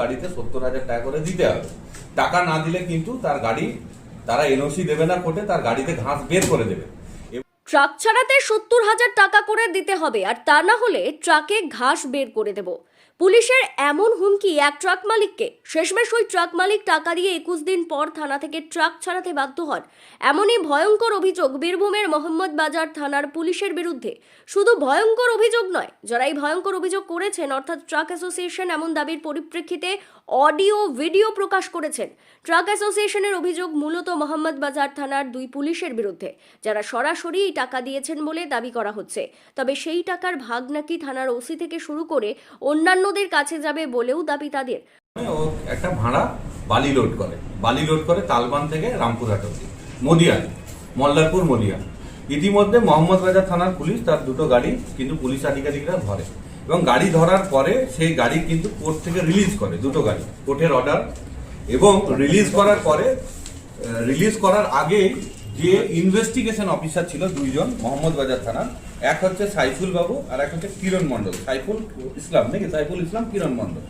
গাড়িতে সত্তর হাজার টাকা করে দিতে হবে। টাকা না দিলে কিন্তু তার গাড়ি, তারা এনওসি দেবে না কোর্টে, তার গাড়িতে ঘাস বের করে দেবে। ট্রাক ছাড়াতে সত্তর হাজার টাকা করে দিতে হবে, আর তা না হলে ট্রাকে ঘাস বের করে দেব। পুলিশের এমন হুমকি এক ট্রাক মালিককে। শেষমেশ ওই ট্রাক মালিক টাকা দিয়ে একুশ দিন পর থানা থেকে ট্রাক ছাড়াতে বাধ্য হন। এমনই ভয়ঙ্কর অভিযোগ বীরভূমের মোহাম্মদ বাজার থানার পুলিশের বিরুদ্ধে। শুধু ভয়ঙ্কর অভিযোগ নয়, যারা এই ভয়ঙ্কর অভিযোগ করেছেন, অর্থাৎ ট্রাক অ্যাসোসিয়েশন এমন দাবির পরিপ্রেক্ষিতে অডিও, ভিডিও প্রকাশ করেছেন। ট্রাক অ্যাসোসিয়েশনের অভিযোগ মূলত মোহাম্মদ বাজার থানার দুই পুলিশের বিরুদ্ধে, যারা সরাসরি এই টাকা দিয়েছেন বলে দাবি করা হচ্ছে। তবে সেই টাকার ভাগ নাকি থানার ওসি থেকে শুরু করে অন্যান্যদের কাছে যাবে বলেও দাবি তাদের। একটা ভাড়া বালি লোড করে। বালি লোড করে তালবান থেকে রামপুরহাট অব্দি মদিয়ান মল্লারপুর মদিয়ান ইতিমধ্যে মোহাম্মদ বাজার থানার পুলিশ তার দুটো গাড়ি কিন্তু পুলিশ আধিকারিকরা ধরে এবং গাড়ি ধরার পরে সেই গাড়ি কিন্তু কোর্ট থেকে রিলিজ করে, দুটো গাড়ি, কোর্টের অর্ডার। এবং রিলিজ করার পরে রিলিজ করার আগে যে ইনভেস্টিগেশন অফিসার ছিল দুইজন, মোহাম্মদ বাজার থানার এক হচ্ছে সাইফুল বাবু আর এক হচ্ছে কিরণ মণ্ডল। সাইফুল ইসলাম নাকি? সাইফুল ইসলাম, কিরণ মণ্ডল।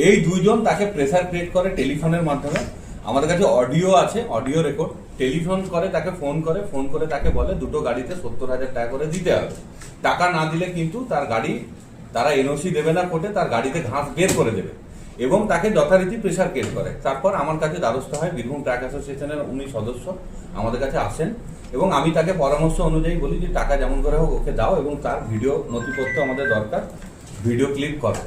এই দুইজন তাকে প্রেসার ক্রিয়েট করে টেলিফোনের মাধ্যমে। আমাদের কাছে অডিও আছে অডিও রেকর্ড টেলিফোন করে, তাকে ফোন করে ফোন করে তাকে বলে, দুটো গাড়িতে সত্তর হাজার টাকা করে দিতে হবে। টাকা না দিলে কিন্তু তার গাড়ি, তারা এনওসি দেবে না কোর্টে, তার গাড়িতে ঘাস বের করে দেবে। এবং তাকে যথারীতি প্রেশার ক্রিয়েট করে। তারপর আমার কাছে দ্বারস্থ হয় বীরভূম ট্র্যাক অ্যাসোসিয়েশনের উনি সদস্য। আমাদের কাছে আসেন। এবং আমি তাকে পরামর্শ অনুযায়ী বলি যে টাকা যেমন করে হোক ওকে দাও এবং তার ভিডিও নথিপত্র আমাদের দরকার, ভিডিও ক্লিপ করো।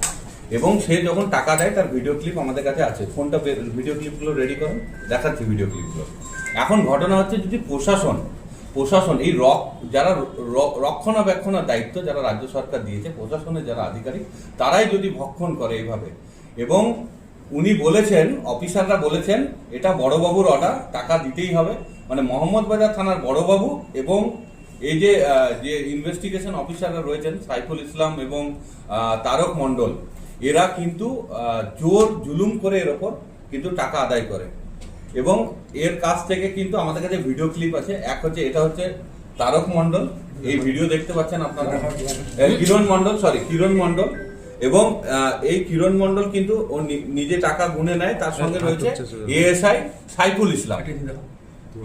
এবং সে যখন টাকা দেয়, তার ভিডিও ক্লিপ আমাদের কাছে আছে। ফোনটা ভিডিও ক্লিপগুলো রেডি করুন দেখাচ্ছি ভিডিও ক্লিপগুলো। এখন ঘটনা হচ্ছে যদি প্রশাসন প্রশাসন, এই রক, যারা রক্ষণাবেক্ষণের দায়িত্ব যারা রাজ্য সরকার দিয়েছে, প্রশাসনের যারা আধিকারিক, তারাই যদি ভক্ষণ করে এইভাবে। এবং উনি বলেছেন, অফিসাররা বলেছেন, এটা বড়বাবুর অর্ডার টাকা দিতেই হবে। মানে মোহাম্মদ বাজার থানার বড়বাবু এবং এই যে যে ইনভেস্টিগেশন অফিসাররা রয়েছেন সাইফুল ইসলাম এবং তারক মণ্ডল এরা কিন্তু জোর জুলুম করে এর ওপর কিন্তু টাকা আদায় করে। এবং এর কাছ থেকে কিন্তু আমাদের কাছে ভিডিও ক্লিপ আছে। এক হচ্ছে এটা হচ্ছে তারক মণ্ডল। এই ভিডিও দেখতে পাচ্ছেন আপনারা? কিরণ মণ্ডল সরি কিরণ মণ্ডল। এবং এই কিরণ মণ্ডল কিন্তু নিজে টাকা গুনে নেয় তার সঙ্গে রয়েছে এএসআই সাইফুল ইসলাম।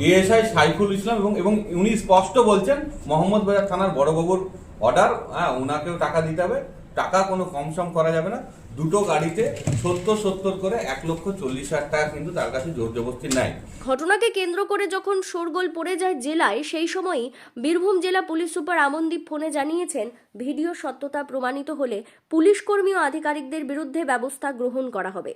এএসআই সাইফুল ইসলাম এবং এবং উনি স্পষ্ট বলছেন, মোহাম্মদ বাজার থানার বড়বাবুর অর্ডার হ্যাঁ ওনাকেও টাকা দিতে হবে। টাকা কোনো কম সম করা যাবে না। দুটো গাড়িতে সত্তর সত্তর করে এক লক্ষ চল্লিশ হাজার টাকা কিন্তু তার কাছে জোর জবস্তি নেয় ঘটনাকে কেন্দ্র করে যখন শোরগোল পড়ে যায় জেলায়, সেই সময়ই বীরভূম জেলা পুলিশ সুপার আমনদীপ ফোনে জানিয়েছেন, ভিডিও সত্যতা প্রমাণিত হলে পুলিশ কর্মী ও আধিকারিকদের বিরুদ্ধে ব্যবস্থা গ্রহণ করা হবে।